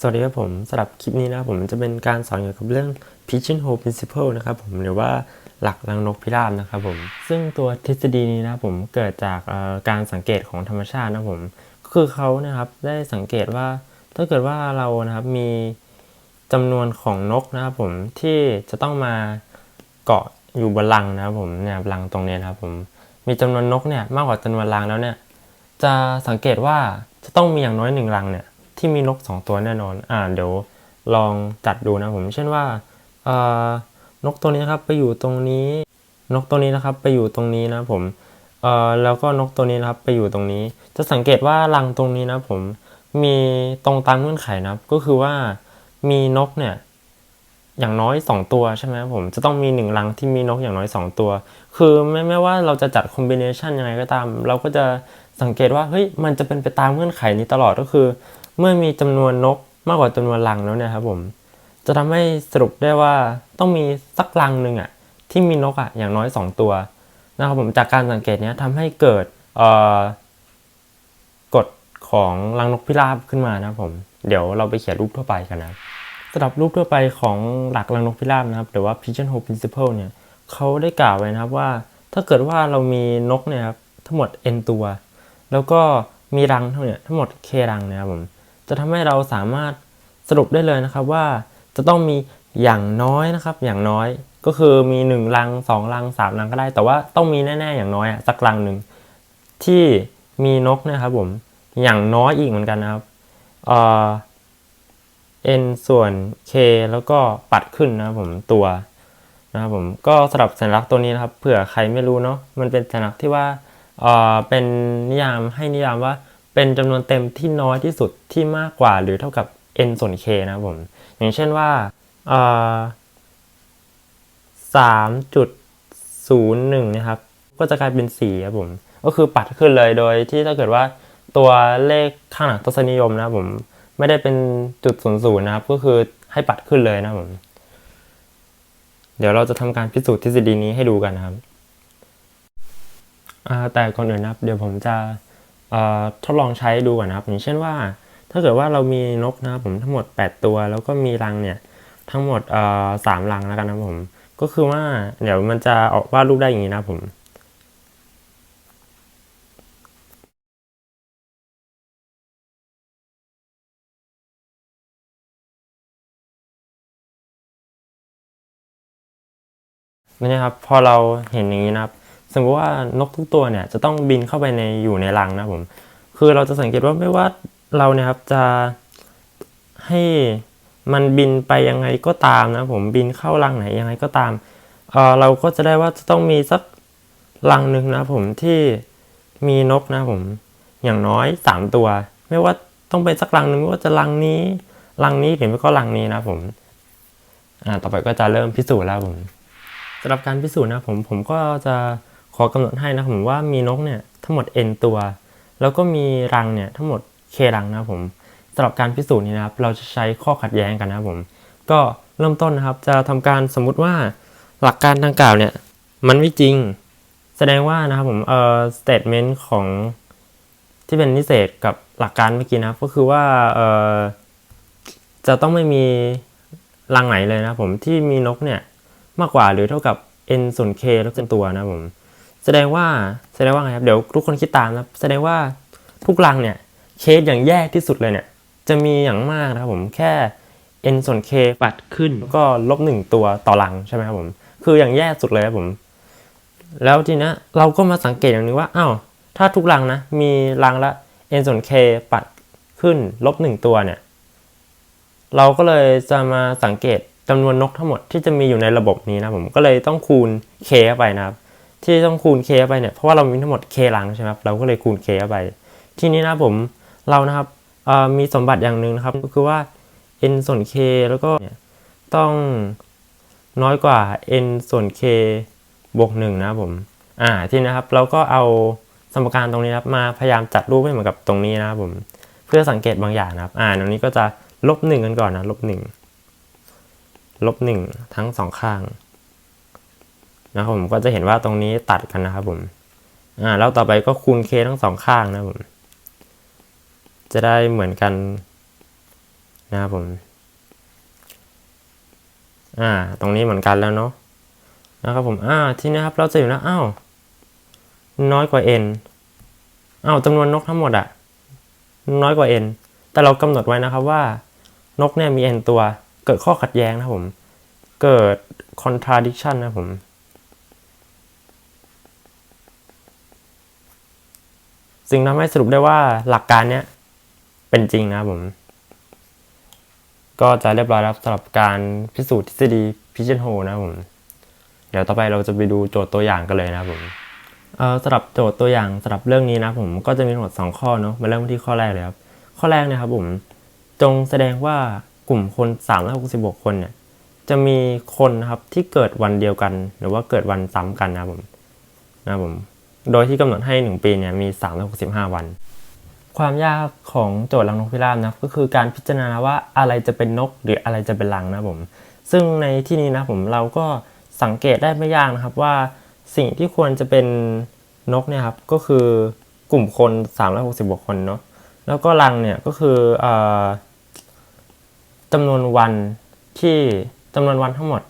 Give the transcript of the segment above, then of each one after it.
สวัสดีครับผมสำหรับคลิปนี้นะครับผมจะเป็นการสอนเกี่ยวกับเรื่อง pigeonhole principle นะครับผมหรือว่าหลักรังนกพิราบนะครับผม ซึ่งตัวทฤษฎีนี้นะผมเกิดจากการสังเกตของธรรมชาตินะผมก็คือเขานะครับได้สังเกตว่าถ้าเกิดว่าเรานะครับมีจำนวนของนกนะครับผมที่จะต้องมาเกาะอยู่บนรังนะครับผมเนี่ยรังตรงนี้นะครับผมมีจำนวนนกเนี่ยมากกว่าจำนวนรังแล้วเนี่ยจะสังเกตว่าจะต้องมีอย่างน้อยหนึ่งรังเนี่ย ที่มีนกสองตัวแน่นอน อ่าเดี๋ยวลองจัดดูนะผม เช่นว่าเอ่อนกตัวนี้นะครับไปอยู่ตรงนี้ นกตัวนี้นะครับไปอยู่ตรงนี้นะผมเอ่อแล้วก็นกตัวนี้นะครับไปอยู่ตรงนี้ จะสังเกตว่ารังตรงนี้นะผมมีตรงตามเงื่อนไขนะครับ ก็คือว่ามีนกเนี่ยอย่างน้อย 2 ตัวใช่ไหมครับผมจะต้องมีหนึ่งรังที่มีนกอย่างน้อย 2 ตัว คือไม่ไม่ว่าเราจะจัดคอมบิเนชันยังไงก็ตาม เราก็จะสังเกตว่าเฮ้ยมันจะเป็นไปตามเงื่อนไขนี้ตลอดก็คือ เมื่อมีจำนวนนกมากกว่าจำนวนรังแล้วเนี่ยครับผมจะทำให้สรุปได้ว่าต้องมีสักรังหนึ่งอะที่มีนกอะอย่างน้อย 2 ตัวนะครับผมจากการสังเกตเนี้ยทำให้เกิดกฎของรังนกพิราบขึ้นมานะครับผมเดี๋ยวเราไปเขียนรูปทั่วไปกันนะสำหรับรูปทั่วไปของหลักรังนกพิราบนะครับหรือว่า pigeonhole principle เนี่ยเขาได้กล่าวไว้นะครับว่า ถ้าเกิดว่าเรามีนกเนี่ยครับทั้งหมด n ตัว แล้วก็มีรังเทั้งเนี่ยทั้งหมด k รังนะครับผม จะทำให้เราสามารถสรุปได้เลยนะครับว่าจะต้องมีอย่างน้อยนะครับอย่างน้อยก็คือมี1รัง2รัง3รังก็ได้ แต่ว่าต้องมีแน่ๆอย่างน้อยสักรังหนึ่งที่มีนกนะครับผมอย่างน้อยอีกเหมือนกันนะครับเอ่อ n ส่วน k แล้วก็ปัดขึ้นนะครับผมตัวนะครับผมก็สำหรับสัญลักษณ์ตัวนี้นะครับเผื่อใครไม่รู้เนาะมันเป็นสัญลักษณ์ที่ว่าเอ่อเป็นนิยามให้นิยามว่า เป็นจำนวนเต็มที่น้อยที่สุดที่มากกว่าหรือเท่ากับ n ส่วน k นะครับผม อย่างเช่นว่าสามจุดศูนย์หนึ่งนะครับ ก็จะกลายเป็นสี่ครับผม ก็คือปัดขึ้นเลยโดยที่ถ้าเกิดว่าตัวเลขข้างหลังทศนิยมนะครับผม ไม่ได้เป็นจุดศูนย์ศูนย์นะครับ ก็คือให้ปัดขึ้นเลยนะครับผม เดี๋ยวเราจะทำการพิสูจน์ทฤษฎีนี้ให้ดูกันนะครับแต่ก่อนอื่นนะครับ เดี๋ยวผมจะ ทดลองใช้ดูก่อนนะครับ อย่างเช่นว่า ถ้าเกิดว่าเรามีนกนะครับผมทั้งหมด 8 ตัว แล้วก็มีรังเนี่ยทั้งหมดสามรังแล้วกันนะผม ก็คือว่าเดี๋ยวมันจะออกวาดรูปได้อย่างนี้นะผมนี่ครับพอเราเห็นอย่างนี้นะครับ สมมติว่านกทุกตัวเนี่ยจะต้องบินเข้าไปในอยู่ในรังนะผม คือเราจะสังเกตว่าไม่ว่าเราเนี่ยครับจะให้มันบินไปยังไงก็ตามนะผมบินเข้ารังไหนยังไงก็ตามเออเราก็จะได้ว่าจะต้องมีสักรังหนึ่งนะผมที่มีนกนะผมอย่างน้อยสามตัว ไม่ว่าต้องเป็นสักรังหนึ่งไม่ว่าจะรังนี้รังนี้หรือไม่ก็รังนี้นะผมอ่าต่อไปก็จะเริ่มพิสูจน์แล้วผมสำหรับการพิสูจน์นะผมผมก็จะ ขอกำหนดให้นะผมว่ามีนกเนี่ยทั้งหมด n ตัว แล้วก็มีรังเนี่ยทั้งหมด k รังนะครับผมสำหรับการพิสูจน์นี้นะครับ เราจะใช้ข้อขัดแย้งกันนะครับผม ก็เริ่มต้นนะครับ จะทำการสมมุติว่าหลักการดังกล่าวเนี่ยมันไม่จริง แสดงว่านะครับผมเอ่อ statement ของที่เป็นนิเศษกับหลักการเมื่อกี้นะครับ ก็คือว่าเอ่อจะต้องไม่มีรังไหนเลยนะครับผมที่มีนกเนี่ยมากกว่าหรือเท่ากับ n ส่วน k แล้วเป็นตัวนะครับผม แสดงว่าแสดงว่าไงครับเดี๋ยวทุกคนคิดตามนะแสดงว่าทุกรังเนี่ยเคสอย่างแย่ที่สุดเลยเนี่ยจะมีอย่างมากนะครับผมแค่ n ส่วน k ปัดขึ้นแล้วก็ลบหนึ่งตัวต่อรังใช่ไหมครับผมคืออย่างแย่สุดเลยครับผม แล้วทีนี้เราก็มาสังเกตอย่างนึงว่าอ้าวถ้าทุกรังนะมีรังละ n ส่วน k ปัดขึ้นลบหนึ่งตัวเนี่ยเราก็เลยจะมาสังเกตจำนวนนกทั้งหมดที่จะมีอยู่ในระบบนี้นะผมก็เลยต้องคูณ k เข้าไปนะครับ ที่ต้องคูณ k เข้าไปเนี่ยเพราะว่าเรามีทั้งหมด k ลังใช่ไหมครับเราก็เลยคูณ k เข้าไป ทีนี้นะผมเรานะครับมีสมบัติอย่างหนึ่งนะครับ ก็คือว่า n ส่วน k แล้วก็ต้องน้อยกว่า n ส่วน k บวกหนึ่งนะผมอ่าทีนี้นะครับเราก็เอาสมการตรงนี้ครับมาพยายามจัดรูปให้เหมือนกับตรงนี้นะครับผมเพื่อสังเกตบางอย่างนะครับ อ่าตรงนี้ก็จะลบหนึ่งกันก่อนนะลบหนึ่งลบหนึ่งทั้งสองข้าง นะครับผมก็จะเห็นว่าตรงนี้ตัดกันนะครับผมอ่าแล้วต่อไปก็คูณ k ทั้งสองข้างนะครับผม จะได้เหมือนกันนะครับผมอ่า ตรงนี้เหมือนกันแล้วเนาะนะครับผมอ่าที่นี้ครับเราจะอยู่นะอ้าวน้อยกว่า n อ้าวจำนวนนกทั้งหมดอะน้อยกว่า n แต่เรากำหนดไว้นะครับว่านกเนี่ยมี n ตัว เกิดข้อขัดแย้งนะครับผม เกิด contradiction นะครับผม สิ่งทำให้สรุปได้ว่าหลักการเนี้ยเป็นจริงนะผม ก็จะเรียบร้อยแล้วสำหรับการพิสูจน์ทฤษฎี pigeonhole นะผม เดี๋ยวต่อไปเราจะไปดูโจทย์ตัวอย่างกันเลยนะผมเออสำหรับโจทย์ตัวอย่างสำหรับเรื่องนี้นะผมก็จะมีทั้งหมด2ข้อเนาะมาเริ่มที่ข้อแรกเลยครับ ข้อแรกนะครับผม จงแสดงว่ากลุ่มคน 366 คนเนี่ยจะมีคนนะครับที่เกิดวันเดียวกัน หรือว่าเกิดวันซ้ำกันนะผมนะผม โดยที่กำหนดให้ 1 ปีเนี่ยมี 365 วัน ความยากของโจทย์รังนกพิราบนะครับก็คือการพิจารณาว่าอะไรจะเป็นนกหรืออะไรจะเป็นรังนะผม ซึ่งในที่นี้นะผมเราก็สังเกตได้ไม่ยากนะครับว่าสิ่งที่ควรจะเป็นนกเนี่ยครับก็คือกลุ่มคน 366คนเนาะแล้วก็รังเนี่ยก็คืออจำนวนวันที่จำนวนวันทั้งหมด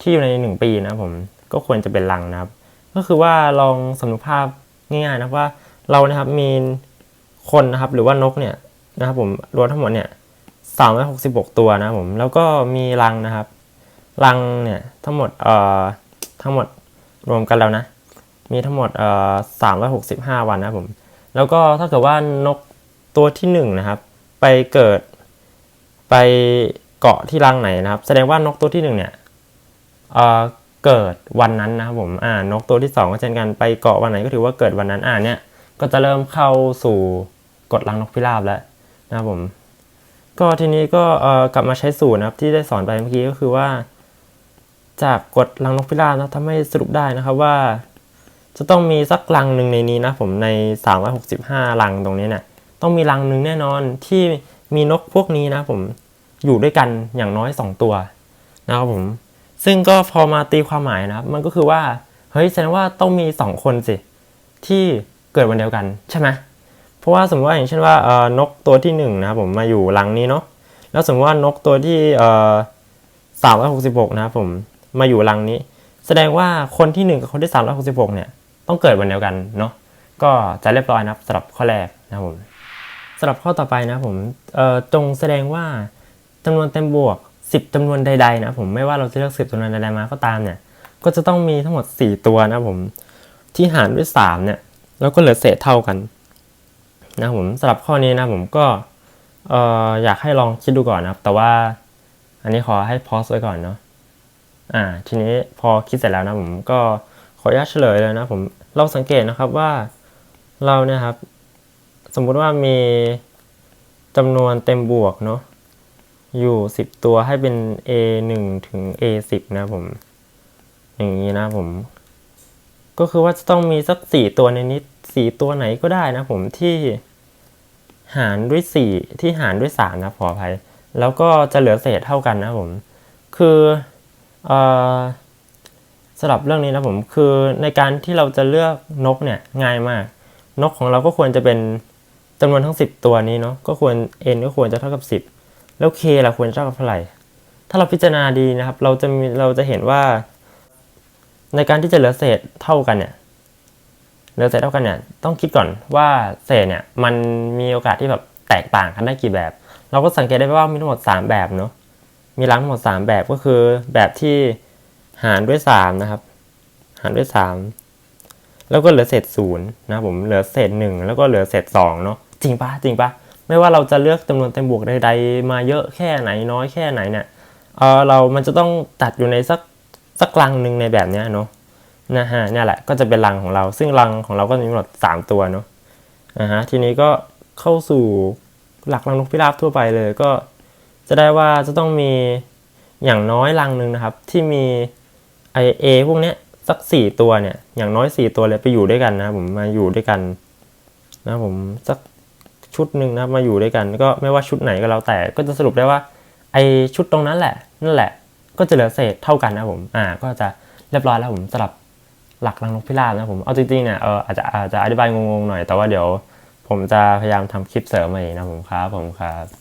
ที่อยู่ใน 1 ปีนะผมก็ควรจะเป็นรังนะครับ ก็คือว่าลองสมมติภาพง่ายๆนะว่าเรานะครับมีคนนะครับหรือว่านกเนี่ยนะครับผมรวมทั้งหมดเนี่ย366ตัวนะผมแล้วก็มีรังนะครับรังเนี่ยทั้งหมดเอ่อทั้งหมดรวมกันแล้วนะ มีทั้งหมดเอ่อ365วันนะผมแล้วก็ถ้าเกิดว่านกตัวที่หนึ่งนะครับ ไปเกิดไปเกาะที่รังไหนนะครับ แสดงว่านกตัวที่หนึ่งเนี่ยเอ่อ เกิดวันนั้นนะครับผมอ่านกตัวที่สองก็เช่นกันไปเกาะวันไหนก็ถือว่าเกิดวันนั้นอ่านเนี่ยก็จะเริ่มเข้าสู่กฎรังนกพิราบแล้วนะครับผม ก็ทีนี้ก็เอ่อกลับมาใช้สูตรนะครับที่ได้สอนไปเมื่อกี้ก็คือว่า จากกฎรังนกพิราบนะทำให้สรุปได้นะครับว่า จะต้องมีสักรังหนึ่งในนี้นะผมใน 365รังตรงนี้เนี่ยต้องมีรังหนึ่งแน่นอนที่มีนกพวกนี้นะผมอยู่ด้วยกันอย่างน้อย 2 ตัวนะครับผม ซึ่งก็พอมาตีความหมายนะครับ มันก็คือว่า เฮ้ยแสดงว่าต้องมี 2 คนสิ ที่เกิดวันเดียวกันใช่ไหมเพราะว่าสมมติว่าอย่างเช่นว่าเออนกตัวที่1นะครับผมมาอยู่รังนี้เนาะแล้วสมมติว่านกตัวที่เอ่อ366นะครับผมมาอยู่รังนี้ แสดงว่าคนที่ 1 กับคนที่366เนี่ยต้องเกิดวันเดียวกันเนาะก็จะเรียบร้อยนะครับสำหรับข้อแรกนะครับผมสำหรับข้อต่อไปนะผมเออจงแสดงว่าจำนวนเต็มบวก 10จำนวนใดๆนะผมไม่ว่าเราจะเลือก 10จำนวนใดๆมาก็ตามเนี่ย ก็จะต้องมีทั้งหมด 4 ตัวนะผมที่หารด้วย 3 เนี่ย แล้วก็เหลือเศษเท่ากัน นะผมสำหรับข้อนี้นะผมก็เอ่ออยากให้ลองคิดดูก่อนนะครับ แต่ว่าอันนี้ขอให้พอสไว้ก่อนเนาะอ่า ทีนี้พอคิดเสร็จแล้วนะผมก็ขออนุญาตเฉลยเลยนะผมเราสังเกตนะครับว่าเราเนี่ยครับ สมมุติว่ามีจำนวนเต็มบวกเนาะ อยู่ 10 ตัวให้เป็น a 1 ถึง a 10 นะผม อย่างนี้นะผม ก็คือว่าจะต้องมีสัก 4 ตัวในนี้4ตัวไหนก็ได้นะผมที่หารด้วย 4 ที่หารด้วย 3 นะขออภัย แล้วก็จะเหลือเศษเท่ากันนะผม คือเอ่อสำหรับเรื่องนี้นะผม คือในการที่เราจะเลือกนกเนี่ยง่ายมาก นกของเราก็ควรจะเป็นจำนวนทั้ง 10 ตัวนี้เนาะก็ควร n ก็ควรจะเท่ากับ 10 แล้ว k ล่ะควรจะเท่ากับเท่าไหร่ ถ้าเราพิจารณาดีนะครับ เราจะมีเราจะเห็นว่า ในการที่จะเหลือเศษเท่ากันเนี่ยเหลือเศษเท่ากันเนี่ยต้องคิดก่อนว่าเศษเนี่ยมันมีโอกาสที่แบบแตกต่างกันได้กี่แบบ เราก็สังเกตได้ว่ามีทั้งหมด 3 แบบเนาะมีรังทั้งหมด 3 แบบก็คือแบบที่หารด้วย 3 นะครับ หารด้วย 3 แล้วก็เหลือเศษศูนย์นะผมเหลือเศษ 1 แล้วก็เหลือเศษ2เนาะจริงปะจริงปะ ไม่ว่าเราจะเลือกจำนวนเต็มบวกใดๆ มาเยอะแค่ไหนน้อยแค่ไหนเนี่ยเออเรามันจะต้องตัดอยู่ในสักสักรังหนึ่งในแบบเนี้ยเนาะนะฮะเนี่ยแหละก็จะเป็นรังของเรา ซึ่งรังของเราก็มีทั้งหมด3ตัวเนาะอ่าฮะทีนี้ก็เข้าสู่หลักรังนกพิราบทั่วไปเลยก็จะได้ว่าจะต้องมีอย่างน้อยรังหนึ่งนะครับ ที่มีไอเอพวกเนี้ยสักสี่ตัวเนี่ยอย่างน้อยสี่ตัวเลยไปอยู่ด้วยกันนะผมมาอยู่ด้วยกันนะผมสัก ชุดหนึ่งนะครับมาอยู่ด้วยกัน ก็ไม่ว่าชุดไหนก็แล้วแต่ก็จะสรุปได้ว่าไอชุดตรงนั้นแหละนั่นแหละ ก็จะเหลือเศษเท่ากันนะผมอ่าก็จะเรียบร้อยแล้วผมสำหรับหลักรังนกพิราบนะผมเอาจริงๆเนี่ยเอออาจจะอาจจะอธิบายงงๆหน่อยแต่ว่าเดี๋ยว ผมจะพยายามทำคลิปเสริมมาอีกนะผมครับผมครับ